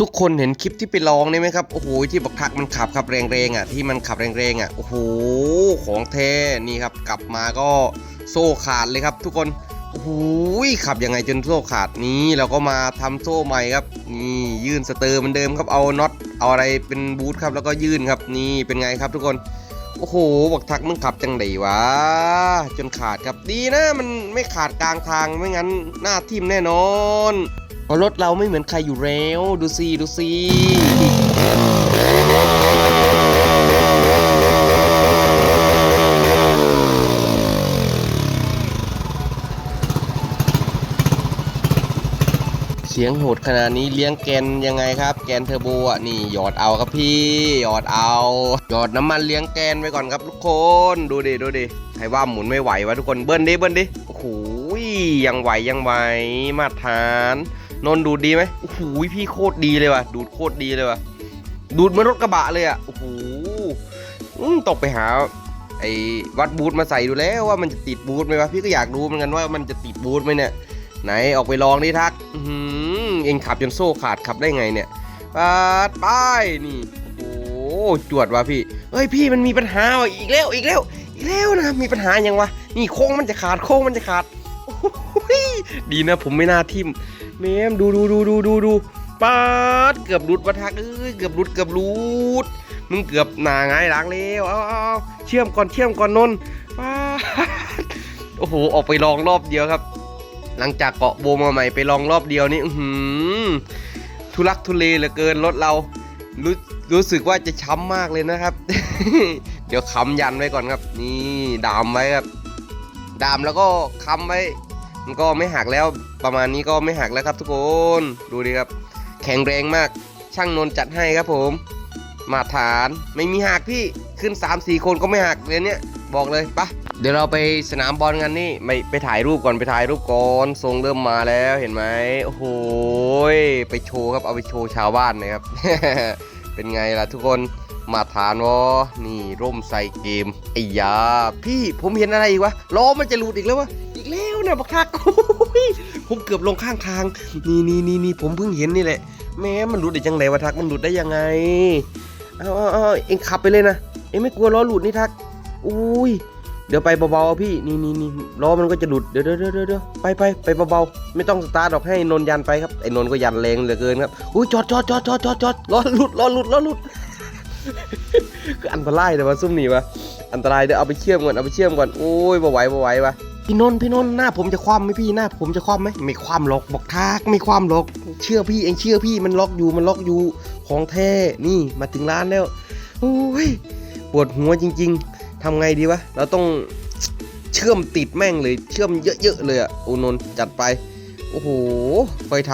ทุกคนเห็นคลิปที่ไปลองนี่ไหมครับ โอ้โห ที่บักทักมันขับขับแรงๆอะ ที่มันขับแรงๆอะ โอ้โห ของแท้นี่ครับ กลับมาก็โซ่ขาดเลยครับ ทุกคน โอ้โห ขับยังไงจนโซ่ขาดนี้เราก็มาทำโซ่ใหม่ครับ นี่ยื่นสเตอร์เหมือนเดิมครับ เอาน็อต เอาอะไรเป็นบูทครับ แล้วก็ยื่นครับ นี่เป็นไงครับทุกคน โอ้โห บักทักมึงขับจังไดวะ จนขาดครับ ดีนะ มันไม่ขาดกลางทาง ไม่งั้นหน้าทิ่มแน่นอน เพราะรถเราไม่เหมือนใครอยู่แล้ว ดูซีดูซีเสียงโหดขนาดนี้เลี้ยงแกนยังไงครับ แกนเทอร์โบอะนี่หยอดเอาครับพี่ หยอดเอา หยอดน้ำมันเลี้ยงแกนไว้ก่อนครับทุกคน ดูดิดูดิใครว่าหมุนไม่ไหววะทุกคนเบิ้ลดิเบิ้ลดิโอ้โหยังไหวยังไหวมาตรฐาน นนดูดดีไหมโอ้โหพี่โคตรดีเลยว่ะ ดูดโคตรดีเลยว่ะ ดูดเหมือนรถกระบะเลยอะ โอ้โหตกไปหา ไอ้วัดบูทมาใส่ดูแล้วว่ามันจะติดบูทไหมวะ พี่ก็อยากรู้เหมือนกันว่ามันจะติดบูทไหมเนี่ย ไหนออกไปลองดิทักอือหือเองขับจนโซ่ขาดขับได้ไงเนี่ยปาดไปนี่ โอ้โหจวดว่ะพี่ เฮ้ยพี่มันมีปัญหาว่ะอีกแล้วอีกแล้ว อีกแล้วนะมีปัญหายังวะ นี่โค้งมันจะขาดโค้งมันจะขาด ดีนะผมไม่น่าทิ่มเมมดูดูดูดูดูดูปาดเกือบหลุดวัทักเอ้ยเกือบหลุดเกือบหลุดมึงเกือบหนาไงายหลังแล้วเอาเอาเอาเชื่อมก่อนเชื่อมก่อนนนปาดโอ้โหออกไปลองรอบเดียวครับ หลังจากเกาะโบมาใหม่ไปลองรอบเดียวนี่อื้หือทุลักทุเลเหลือเกินรถเรารู้รู้สึกว่าจะช้ำมากเลยนะครับ เดี๋ยวค้ำยันไว้ก่อนครับ นี่ดามไว้ครับ ดามแล้วก็ค้ำไว้ มันก็ไม่หักแล้วประมาณนี้ก็ไม่หักแล้วครับทุกคนดูดิครับ แข็งแรงมาก ช่างนนจัดให้ครับผม มาฐานไม่มีหักพี่ขึ้น 3-4 คนก็ไม่หักเลยเนี่ยบอกเลยปะเดี๋ยวเราไปสนามบอลกันนี่ไม่ไปถ่ายรูปก่อนไปถ่ายรูปก่อนทรงเริ่มมาแล้วเห็นไหมโอ้โหไปโชว์ครับเอาไปโชว์ชาวบ้านนะครับ เป็นไงล่ะทุกคนมาฐานวะนี่ร่มใส่เกมไอ้ยาพี่ผมเห็นอะไรอีกวะล้อมันจะหลุดอีกแล้ววะ นะบักทักผมเกือบลงข้างทาง นี่นี่นี่นี่ผมเพิ่งเห็นนี่แหละ แม้มันหลุดได้จังไงวะทัก มันหลุดได้ยังไง เอาเอาเอาเองขับไปเลยนะ เอ็งไม่กลัวล้อหลุดนี่ทัก อุ้ย เดี๋ยวไปเบาๆพี่ นี่นี่นี่ล้อมันก็จะหลุด เดี๋ยวเดี๋ยวเดี๋ยวเดี๋ยวไปไปไปเบาๆ ไม่ต้องสตาร์ทหรอกให้นนท์ยันไปครับ ไอ้นนท์ก็ยันแรงเหลือเกินครับ อุ้ยจอดจอดจอดจอดจอดจอดล้อหลุดล้อหลุดล้อหลุดคืออันตรายแต่ว่าซุ่มหนีวะอันตรายเดี๋ยวเอาไปเชื่อมก่อนเอาไปเชื่อมก่อนโอ้ยบ่ไหวบ่ไหววะ พี่นนท์พี่นนท์หน้าผมจะคว่ำไหมพี่หน้าผมจะคว่ำไหมไม่คว่ำหรอกบอกทักไม่คว่ำหรอก เชื่อพี่เองเชื่อพี่มันล็อกอยู่มันล็อกอยู่ของแท้นี่มาถึงร้านแล้วโอ้ยปวดหัวจริง ๆทำไงดีวะเราต้องเชื่อมติดแม่งเลย เชื่อมเยอะๆเลยอะอุนนท์จัดไป โอ้โหค่อยท